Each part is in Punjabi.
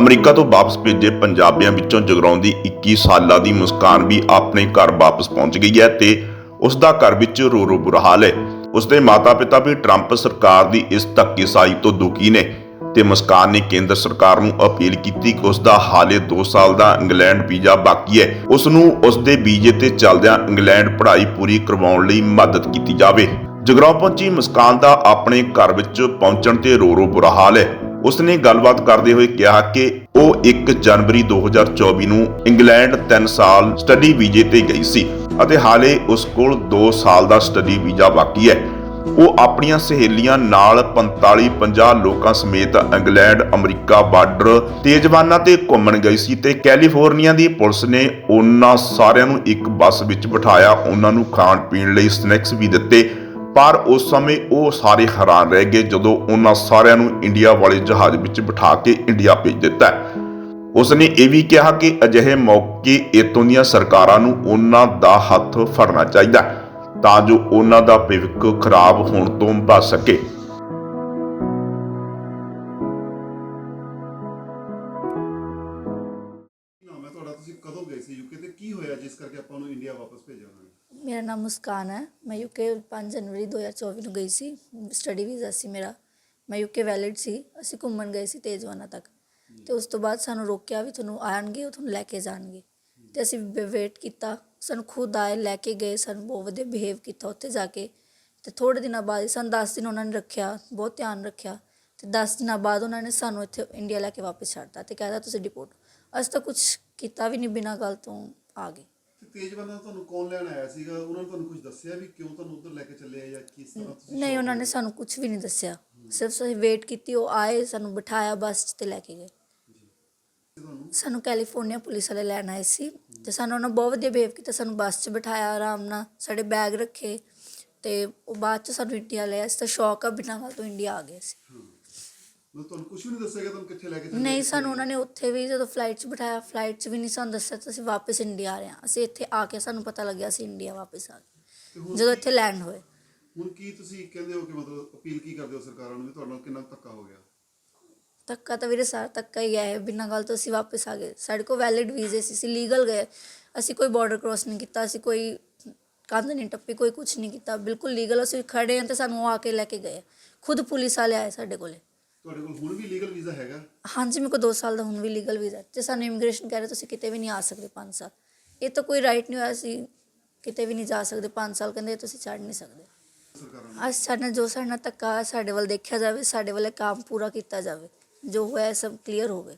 ਅਮਰੀਕਾ ਤੋਂ ਵਾਪਸ ਭੇਜੇ ਪੰਜਾਬੀਆਂ ਵਿੱਚੋਂ ਜਗਰਾਉਂ ਦੀ 21 ਸਾਲਾਂ ਦੀ ਮੁਸਕਾਨ ਵੀ ਆਪਣੇ ਘਰ ਵਾਪਸ ਪਹੁੰਚ ਗਈ ਹੈ ਤੇ ਉਸ ਦਾ ਘਰ ਵਿੱਚ ਰੋ ਰੋ ਬੁਰਾ ਹਾਲ ਹੈ। ਉਸ ਦੇ ਮਾਤਾ-ਪਿਤਾ ਵੀ ਟਰੰਪ ਸਰਕਾਰ ਦੀ ਇਸ ਧੱਕੇਸ਼ਾਹੀ ਤੋਂ ਦੁਖੀ ਨੇ ਤੇ ਮੁਸਕਾਨ ਨੇ ਕੇਂਦਰ ਸਰਕਾਰ ਨੂੰ ਅਪੀਲ ਕੀਤੀ ਕਿ ਉਸ ਦਾ ਹਾਲੇ 2 ਸਾਲ ਦਾ ਇੰਗਲੈਂਡ ਵੀਜ਼ਾ ਬਾਕੀ ਹੈ। ਉਸ ਨੂੰ ਉਸ ਦੇ ਵੀਜ਼ੇ ਤੇ ਚੱਲਦਿਆਂ ਇੰਗਲੈਂਡ ਪੜ੍ਹਾਈ ਪੂਰੀ ਕਰਵਾਉਣ ਲਈ ਮਦਦ ਕੀਤੀ ਜਾਵੇ। ਜਗਰਾਉਂ ਪਹੁੰਚੀ ਮੁਸਕਾਨ ਦਾ ਆਪਣੇ ਘਰ ਵਿੱਚ ਪਹੁੰਚਣ ਤੇ ਰੋ ਰੋ ਬੁਰਾ ਹਾਲ ਹੈ। ਉਸ ਨੇ ਗੱਲਬਾਤ ਕਰਦੇ ਹੋਏ ਕਿਹਾ ਕਿ ਉਹ 1 ਜਨਵਰੀ 2024 ਨੂੰ ਇੰਗਲੈਂਡ 3 ਸਾਲ ਸਟੱਡੀ ਵੀਜ਼ੇ ਤੇ ਗਈ ਸੀ ਅਤੇ ਹਾਲੇ ਉਸ ਕੋਲ 2 ਸਾਲ ਦਾ ਸਟੱਡੀ ਵੀਜ਼ਾ ਬਾਕੀ ਹੈ। ਉਹ ਆਪਣੀਆਂ ਸਹੇਲੀਆਂ ਨਾਲ 45-50 ਲੋਕਾਂ ਸਮੇਤ ਇੰਗਲੈਂਡ, ਅਮਰੀਕਾ ਬਾਰਡਰ ਤੇਜ਼ਵਾਨਾਂ ਤੇ ਘੁੰਮਣ ਗਈ ਸੀ ਤੇ ਕੈਲੀਫੋਰਨੀਆ ਦੀ ਪੁਲਿਸ ਨੇ ਉਹਨਾਂ ਸਾਰਿਆਂ ਨੂੰ ਇੱਕ ਬੱਸ ਵਿੱਚ ਬਿਠਾਇਆ। ਉਹਨਾਂ ਨੂੰ ਖਾਣ ਪੀਣ ਲਈ ਸਨੈਕਸ ਵੀ ਦਿੱਤੇ ਪਰ ਉਸ ਸਮੇਂ ਉਹ ਸਾਰੇ ਹੈਰਾਨ ਰਹਿ ਗਏ ਜਦੋਂ ਉਹਨਾਂ ਸਾਰਿਆਂ ਨੂੰ ਇੰਡੀਆ ਵਾਲੇ ਜਹਾਜ਼ ਵਿੱਚ ਬਿਠਾ ਕੇ ਇੰਡੀਆ ਭੇਜ ਦਿੱਤਾ। ਉਸ ਨੇ ਇਹ ਵੀ ਕਿਹਾ ਕਿ ਅਜਿਹੇ ਮੌਕੇ ਇਤੋਂ ਦੀਆਂ ਸਰਕਾਰਾਂ ਨੂੰ ਉਹਨਾਂ ਦਾ ਹੱਥ ਫੜਨਾ ਚਾਹੀਦਾ ਤਾਂ ਜੋ ਉਹਨਾਂ ਦਾ ਭਵਿੱਖ ਖਰਾਬ ਹੋਣ ਤੋਂ ਬਚ ਸਕੇ। ਕੀ ਨਾਮ ਹੈ ਤੁਹਾਡਾ ਤੁਸੀਂ ਕਦੋਂ ਗਏ ਸੀ ਯੂਕੇ ਤੇ ਕੀ ਹੋਇਆ ਜਿਸ ਕਰਕੇ ਆਪਾਂ ਨੂੰ ਇੰਡੀਆ ਵਾਪਸ ਭੇਜਿਆ ਉਹਨਾਂ ਨੇ? ਮੇਰਾ ਨਾਮ ਮੁਸਕਾਨ ਹੈ। ਮੈਂ ਯੂਕੇ 5 ਜਨਵਰੀ 2024 ਨੂੰ ਗਈ ਸੀ। ਸਟੱਡੀ ਵੀਜ਼ਾ ਸੀ ਮੇਰਾ। ਮੈਂ ਯੂਕੇ ਵੈਲਿਡ ਸੀ। ਅਸੀਂ ਘੁੰਮਣ ਗਏ ਸੀ ਤੇਜਵਾਨਾ ਤੱਕ। ਤੇ ਉਸ ਤੋਂ ਬਾਅਦ ਸਾਨੂੰ ਰੋਕਿਆ ਵੀ ਤੁਹਾਨੂੰ ਆਣਗੇ ਉਹ ਤੁਹਾਨੂੰ ਲੈ ਕੇ ਜਾਣਗੇ। ਤੇ ਅਸੀਂ ਵੇਟ ਕੀਤਾ। ਸਾਨੂੰ ਖੁਦ ਆਏ, ਲੈ ਕੇ ਗਏ। ਸਾਨੂੰ ਬਹੁਤ ਵਧੀਆ ਬਿਹੇਵ ਕੀਤਾ ਉੱਥੇ ਜਾ ਕੇ। ਤੇ ਥੋੜੇ ਦਿਨਾਂ ਬਾਅਦ ਸਾਨੂੰ 10 ਦਿਨ ਉਹਨਾਂ ਨੇ ਰੱਖਿਆ, ਬਹੁਤ ਧਿਆਨ ਰੱਖਿਆ। ਤੇ 10 ਦਿਨਾਂ ਬਾਅਦ ਉਹਨਾਂ ਨੇ ਸਾਨੂੰ ਇੱਥੇ ਇੰਡੀਆ ਲੈ ਕੇ ਵਾਪਸ ਛੱਡਤਾ। ਤੇ ਕਹਿੰਦਾ ਤੁਸੀਂ ਡਿਪੋਰਟ ਅਸੀਂ ਤਾਂ ਕੁਝ ਕੀਤਾ ਵੀ ਨਹੀਂ ਬਿਨਾਂ ਗੱਲ ਤੋਂ ਆ ਗਏ। ਤੇ ਤੇਜਵਾਨਾ ਤੁਹਾਨੂੰ ਕੌਣ ਲੈਣ ਆਇਆ ਸੀਗਾ? ਉਹਨਾਂ ਨੇ ਤੁਹਾਨੂੰ ਕੁਝ ਦੱਸਿਆ ਵੀ ਕਿਉਂ ਤੁਹਾਨੂੰ ਉੱਧਰ ਲੈ ਕੇ ਚੱਲੇ ਆ ਜਾਂ ਕਿਸ ਤਰ੍ਹਾਂ ਤੁਸੀਂ ਨਹੀਂ ਉਹਨਾਂ ਨੇ ਸਾਨੂੰ ਕੁਝ ਵੀ ਨਹੀਂ ਦੱਸਿਆ। ਸਿਰਫ ਅਸੀਂ ਵੇਟ ਕੀਤੀ ਉਹ ਆਏ ਸਾਨੂੰ ਬਿਠਾਇਆ ਬੱਸ 'ਚ ਤੇ ਲੈ ਕੇ ਗਏ। ਤੁਹਾਨੂੰ? ਸਾਨੂੰ ਕੈਲੀਫੋਰਨੀਆ ਪੁਲਿਸ ਵਾਲੇ ਲੈਣ ਆਏ ਸੀ ਤੇ ਸਾਨੂੰ ਉਹਨਾਂ ਬਹੁਤ ਵਧੀਆ ਬਿਹੇਵ ਕੀਤਾ ਸਾਨੂੰ ਬੱਸ 'ਚ ਬਿਠਾਇਆ ਆਰਾਮ ਨਾਲ ਸਾਡੇ ਬੈਗ ਰੱਖੇ ਤੇ ਉਹ ਬਾਅਦ 'ਚ ਸਾਨੂੰ ਇੰਡੀਆ ਲਿਆ ਅਸੀਂ ਤਾਂ ਸ਼ੌਕ ਆ ਬਿਨਾਂ ਗੱਲ ਤੋਂ ਇੰਡੀਆ ਆ ਗਏ ਸੀ ਮੈਂ ਤੁਹਾਨੂੰ ਕੁਝ ਵੀ ਨਹੀਂ ਦੱਸਿਆ ਕਿ ਤੁਹਾਨੂੰ ਕਿੱਥੇ ਲੈ ਕੇ ਚੱਲੇ ਨਹੀਂ ਸਾਨੂੰ ਉਹਨਾਂ ਨੇ ਉੱਥੇ ਵੀ ਜਦੋਂ ਫਲਾਈਟ 'ਚ ਬਿਠਾਇਆ ਫਲਾਈਟ 'ਚ ਵੀ ਨਹੀਂ ਸਾਨੂੰ ਦੱਸਿਆ ਅਸੀਂ ਵਾਪਸ ਇੰਡੀਆ ਆ ਰਹੇ ਹਾਂ। ਅਸੀਂ ਇੱਥੇ ਆ ਕੇ ਸਾਨੂੰ ਪਤਾ ਲੱਗਿਆ ਅਸੀਂ ਇੰਡੀਆ ਵਾਪਸ ਆ ਤੇ ਗਏ ਹੁਣ ਜਦੋਂ ਇੱਥੇ ਲੈਂਡ ਹੋਏ। ਹੁਣ ਕੀ ਤੁਸੀਂ ਕਹਿੰਦੇ ਹੋ ਕਿ ਮਤਲਬ ਅਪੀਲ ਕੀ ਕਰਦੇ ਹੋ ਸਰਕਾਰਾਂ ਨੂੰ ਵੀ ਤੁਹਾਡੇ ਨਾਲ ਕਿੰਨਾ ਕੁ ਧੱਕਾ ਹੋ ਗਿਆ? ਧੱਕਾ ਤਾਂ ਵੀਰੇ ਸਾਰਾ ਧੱਕਾ ਹੀ ਹੈ ਬਿਨਾਂ ਗੱਲ ਤੋਂ ਅਸੀਂ ਵਾਪਸ ਆ ਗਏ। ਸਾਡੇ ਕੋਲ ਵੈਲਿਡ ਵੀਜ਼ੇ ਸੀ ਅਸੀਂ ਲੀਗਲ ਗਏ। ਅਸੀਂ ਕੋਈ ਬਾਰਡਰ ਕ੍ਰੋਸ ਨਹੀਂ ਕੀਤਾ ਅਸੀਂ ਕੋਈ ਕੰਧ ਨਹੀਂ ਟੱਪੀ ਕੋਈ ਕੁਝ ਨਹੀਂ ਕੀਤਾ। ਬਿਲਕੁਲ ਲੀਗਲ ਅਸੀਂ ਖੜੇ ਹਾਂ ਤੇ ਸਾਨੂੰ ਉਹ ਆ ਕੇ ਲੈ ਕੇ ਗਏ। ਖੁਦ ਪੁਲਿਸ ਵਾਲੇ ਆਏ ਸਾਡੇ ਕੋਲੇ। ਤੁਹਾਡੇ ਕੋਲ ਹੁਣ ਵੀ ਲੀਗਲ ਵੀਜ਼ਾ ਹੈਗਾ? ਹਾਂਜੀ ਮੇਰੇ ਕੋਲ 2 ਸਾਲ ਦਾ ਹੁਣ ਵੀ ਲੀਗਲ ਵੀਜ਼ਾ ਤੇ ਸਾਨੂੰ ਇਮੀਗ੍ਰੇਸ਼ਨ ਕਹਿ ਰਹੇ ਤੁਸੀਂ ਕਿਤੇ ਵੀ ਨਹੀਂ ਆ ਸਕਦੇ 5 ਸਾਲ। ਇਹ ਤਾਂ ਕੋਈ ਰਾਈਟ ਨਹੀਂ ਹੋਇਆ ਸੀ ਕਿਤੇ ਵੀ ਨਹੀਂ ਜਾ ਸਕਦੇ 5 ਸਾਲ। ਕਹਿੰਦੇ ਤੁਸੀਂ ਛੱਡ ਨਹੀਂ ਸਕਦੇ। ਸਰਕਾਰਾਂ ਨੂੰ ਅੱਜ ਸਾਡੇ ਨਾਲ ਜੋ ਸਾਡੇ ਨਾਲ ਧੱਕਾ ਹੋਇਆ, ਸਾਡੇ ਵੱਲ ਦੇਖਿਆ ਜਾਵੇ ਸਾਡੇ ਵੱਲ ਇਹ ਕੰਮ ਪੂਰਾ ਕੀਤਾ ਜਾਵੇ ਜੋ ਹੋਇਆ ਇਹ ਸਭ ਕਲੀਅਰ ਹੋਵੇ।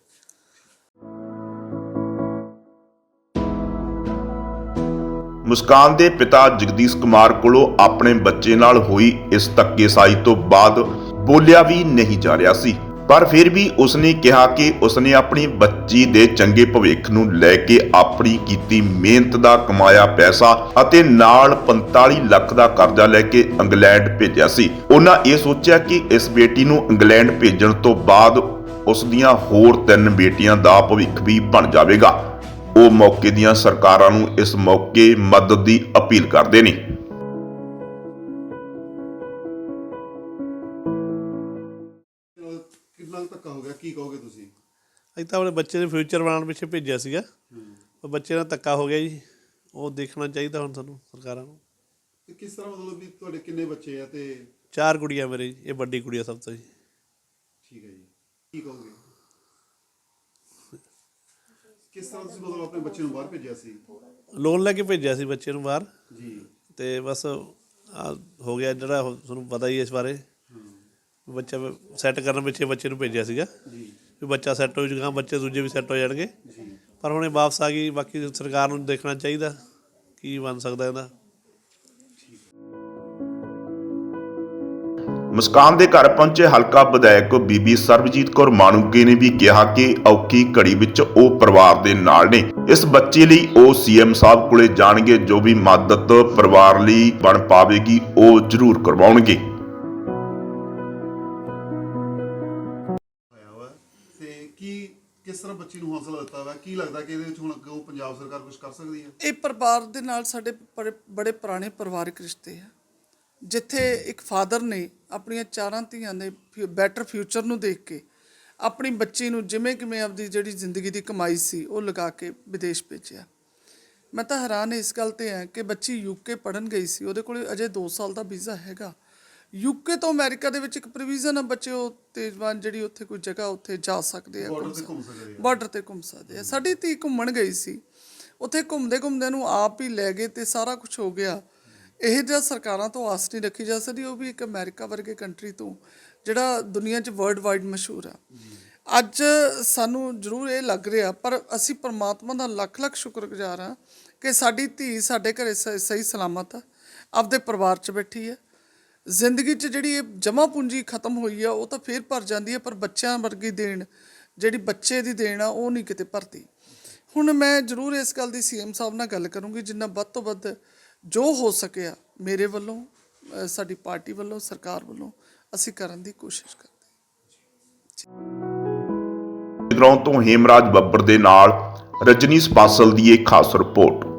ਮੁਸਕਾਨ ਦੇ ਪਿਤਾ ਜਗਦੀਸ਼ ਕੁਮਾਰ ਕੋਲੋਂ ਆਪਣੇ ਬੱਚੇ ਨਾਲ ਹੋਈ ਇਸ ਧੱਕੇਸ਼ਾਹੀ ਤੋਂ ਬਾਅਦ ਬੋਲਿਆ ਵੀ ਨਹੀਂ ਜਾ ਰਿਹਾ ਸੀ। ਪਰ ਫਿਰ ਵੀ ਉਸਨੇ ਕਿਹਾ ਕਿ ਉਸਨੇ ਆਪਣੀ ਬੱਚੀ ਦੇ ਚੰਗੇ ਭਵਿੱਖ ਨੂੰ ਲੈ ਕੇ ਆਪਣੀ ਕੀਤੀ ਮਿਹਨਤ ਦਾ ਕਮਾਇਆ ਪੈਸਾ ਅਤੇ ਨਾਲ 45 ਲੱਖ ਦਾ ਕਰਜ਼ਾ ਲੈ ਕੇ ਇੰਗਲੈਂਡ ਭੇਜਿਆ ਸੀ। ਉਹਨਾਂ ਇਹ ਸੋਚਿਆ ਕਿ ਇਸ ਬੇਟੀ ਨੂੰ ਇੰਗਲੈਂਡ ਭੇਜਣ ਤੋਂ ਬਾਅਦ ਉਸ ਦੀਆਂ ਹੋਰ ਤਿੰਨ ਬੇਟੀਆਂ ਦਾ ਭਵਿੱਖ ਵੀ ਬਣ ਜਾਵੇਗਾ। ਉਹ ਮੌਕੇ ਦੀਆਂ ਸਰਕਾਰਾਂ ਨੂੰ ਇਸ ਮੌਕੇ ਮਦਦ ਦੀ ਅਪੀਲ ਕਰਦੇ ਨੇ। ਅਸੀਂ ਤਾਂ ਆਪਣੇ ਬੱਚੇ ਦੇ ਫਿਊਚਰ ਬਣਾਉਣ ਪਿੱਛੇ ਭੇਜਿਆ ਸੀਗਾ। ਪਰ ਬੱਚੇ ਨਾਲ ਧੱਕਾ ਹੋ ਗਿਆ ਜੀ। ਉਹ ਦੇਖਣਾ ਚਾਹੀਦਾ ਹੁਣ ਸਾਨੂੰ ਸਰਕਾਰਾਂ ਨੂੰ। ਤੇ ਕਿਸ ਤਰ੍ਹਾਂ ਮਤਲਬ ਵੀ ਤੁਹਾਡੇ ਕਿੰਨੇ ਬੱਚੇ ਆ ਤੇ ਚਾਰ ਕੁੜੀਆਂ ਮੇਰੇ ਜੀ ਇਹ ਵੱਡੀ ਕੁੜੀ ਆ ਸਭ ਤੋਂ ਜੀ। ਠੀਕ ਹੈ ਜੀ। ਕੀ ਕਹੋਗੇ? ਕਿਸ ਤਰ੍ਹਾਂ ਤੁਸੀਂ ਮਤਲਬ ਆਪਣੇ ਬੱਚੇ ਨੂੰ ਬਾਹਰ ਭੇਜਿਆ ਸੀ? ਲੋਨ ਲੈ ਕੇ ਭੇਜਿਆ ਸੀ ਬੱਚੇ ਨੂੰ ਬਾਹਰ। ਜੀ। ਤੇ ਬਸ ਆ ਹੋ ਗਿਆ ਜਿਹੜਾ ਉਹ ਤੁਹਾਨੂੰ ਪਤਾ ਹੀ ਹੈ ਇਸ ਬਾਰੇ। ਬੱਚਾ ਸੈੱਟ ਕਰਨ ਪਿੱਛੇ ਬੱਚੇ ਨੂੰ ਭੇਜਿਆ ਸੀਗਾ। ਜੀ। ਵੀ ਬੱਚਾ ਸੈੱਟ ਹੋ ਜਾਊਗਾ ਬੱਚੇ ਦੂਜੇ ਵੀ ਸੈੱਟ ਹੋ ਜਾਣਗੇ। ਪਰ ਹੁਣ ਇਹ ਵਾਪਸ ਆ ਗਈ, ਬਾਕੀ ਸਰਕਾਰ ਨੂੰ ਦੇਖਣਾ ਚਾਹੀਦਾ, ਕੀ ਬਣ ਸਕਦਾ ਇਹਦਾ। ਮੁਸਕਾਨ ਦੇ ਘਰ ਪਹੁੰਚੇ ਹਲਕਾ ਵਿਧਾਇਕ ਬੀਬੀ ਸਰਬਜੀਤ ਕੌਰ ਮਾਨੂਕੇ ਨੇ ਵੀ ਕਿਹਾ ਕਿ ਔਖੀ ਘੜੀ ਵਿੱਚ ਉਹ ਪਰਿਵਾਰ ਦੇ ਨਾਲ ਨੇ। ਇਸ ਬੱਚੇ ਲਈ ਉਹ ਸੀਐਮ ਸਾਹਿਬ ਕੋਲੇ ਜਾਣਗੇ, ਜੋ ਵੀ ਮਦਦ ਪਰਿਵਾਰ ਲਈ ਬਣ ਪਾਵੇਗੀ, ਉਹ ਜ਼ਰੂਰ ਕਰਵਾਉਣਗੇ। ਤਰ੍ਹਾਂ ਬੱਚੀ ਨੂੰ ਹੌਸਲਾ ਦਿੱਤਾ ਵਾ ਕੀ ਲੱਗਦਾ ਕਿ ਇਹਦੇ ਵਿੱਚ ਹੁਣ ਅੱਗੇ ਪੰਜਾਬ ਸਰਕਾਰ ਕੁਝ ਕਰ ਸਕਦੀ ਹੈ? ਇਹ ਪਰਿਵਾਰ ਦੇ ਨਾਲ ਸਾਡੇ ਬੜੇ ਬੜੇ ਪੁਰਾਣੇ ਪਰਿਵਾਰਕ ਰਿਸ਼ਤੇ ਆ। ਜਿੱਥੇ ਇੱਕ ਫਾਦਰ ਨੇ ਆਪਣੀਆਂ ਚਾਰਾਂ ਧੀਆਂ ਦੇ ਬੈਟਰ ਫਿਊਚਰ ਨੂੰ ਦੇਖ ਕੇ ਆਪਣੀ ਬੱਚੀ ਨੂੰ ਜਿਵੇਂ ਕਿਵੇਂ ਆਪਦੀ ਜਿਹੜੀ ਜ਼ਿੰਦਗੀ ਦੀ ਕਮਾਈ ਸੀ, ਉਹ ਲਗਾ ਕੇ ਵਿਦੇਸ਼ ਭੇਜਿਆ। ਮੈਂ ਤਾਂ ਹੈਰਾਨ ਇਸ ਗੱਲ ਤੇ ਹਾਂ ਕਿ ਬੱਚੀ ਯੂਕੇ ਪੜਨ ਗਈ ਸੀ, ਉਹਦੇ ਕੋਲ ਅਜੇ 2 ਸਾਲ ਦਾ ਵੀਜ਼ਾ ਹੈਗਾ। ਯੂਕੇ ਤੋਂ ਅਮਰੀਕਾ ਦੇ ਵਿੱਚ ਇੱਕ ਪ੍ਰੋਵੀਜ਼ਨ ਆ ਬੱਚੇ ਉਹ ਤੇਜ਼ਵਾਨ ਜਿਹੜੀ ਉੱਥੇ ਕੋਈ ਜਗ੍ਹਾ ਉੱਥੇ ਜਾ ਸਕਦੇ ਆ Border ਤੇ ਘੁੰਮ ਸਕਦੇ ਆ। ਬਾਰਡਰ ਤੇ ਘੁੰਮ ਸਕਦੇ ਆ। ਸਾਡੀ ਧੀ ਘੁੰਮਣ ਗਈ ਸੀ। ਉੱਥੇ ਘੁੰਮਦੇ ਘੁੰਮਦੇ ਨੂੰ ਆਪ ਹੀ ਲੈ ਗਏ ਤੇ ਸਾਰਾ ਕੁਝ ਹੋ ਗਿਆ। ਇਹ ਜਿਹਾ ਸਰਕਾਰਾਂ ਤੋਂ ਆਸ ਨਹੀਂ ਰੱਖੀ ਜਾ ਸਕਦੀ ਉਹ ਵੀ ਇੱਕ ਅਮਰੀਕਾ ਵਰਗੇ ਕੰਟਰੀ ਤੋਂ ਜਿਹੜਾ ਦੁਨੀਆ 'ਚ ਵਰਲਡ ਵਾਈਡ ਮਸ਼ਹੂਰ ਆ। ਅੱਜ ਸਾਨੂੰ ਜ਼ਰੂਰ ਇਹ ਲੱਗ ਰਿਹਾ ਪਰ ਅਸੀਂ ਪਰਮਾਤਮਾ ਦਾ ਲੱਖ ਲੱਖ ਸ਼ੁਕਰਗੁਜ਼ਾਰ ਆ ਕਿ ਸਾਡੀ ਧੀ ਸਾਡੇ ਘਰੇ ਸਹੀ ਸਲਾਮਤ ਆ ਆਪਦੇ ਪਰਿਵਾਰ 'ਚ ਬੈਠੀ ਹੈ ਜ਼ਿੰਦਗੀ 'ਚ ਜਿਹੜੀ ਇਹ ਜਮਾ ਪੂੰਜੀ ਖਤਮ ਹੋਈ ਆ, ਉਹ ਤਾਂ ਫੇਰ ਭਰ ਜਾਂਦੀ ਹੈ ਪਰ ਬੱਚਿਆਂ ਵਰਗੀ ਦੇਣ, ਜਿਹੜੀ ਬੱਚੇ ਦੀ ਦੇਣ ਆ, ਉਹ ਨਹੀਂ ਕਿਤੇ ਭਰਦੀ। ਹੁਣ ਮੈਂ ਜ਼ਰੂਰ ਇਸ ਗੱਲ ਦੀ ਸੀਐਮ ਸਾਹਿਬ ਨਾਲ ਗੱਲ ਕਰੂੰਗੀ, ਜਿੰਨਾ ਵੱਧ ਤੋਂ ਵੱਧ ਜੋ ਹੋ ਸਕਿਆ ਮੇਰੇ ਵੱਲੋਂ ਸਾਡੀ ਪਾਰਟੀ ਵੱਲੋਂ, ਸਰਕਾਰ ਵੱਲੋਂ, ਅਸੀਂ ਕਰਨ ਦੀ ਕੋਸ਼ਿਸ਼ ਕਰਦੇ ਜਗਰਾਉਂ ਤੋਂ ਹੇਮਰਾਜ ਬੱਬਰ ਦੇ ਨਾਲ ਰਜਨੀਸ ਸਪਾਸਲ ਦੀ ਇੱਕ ਖਾਸ ਰਿਪੋਰਟ।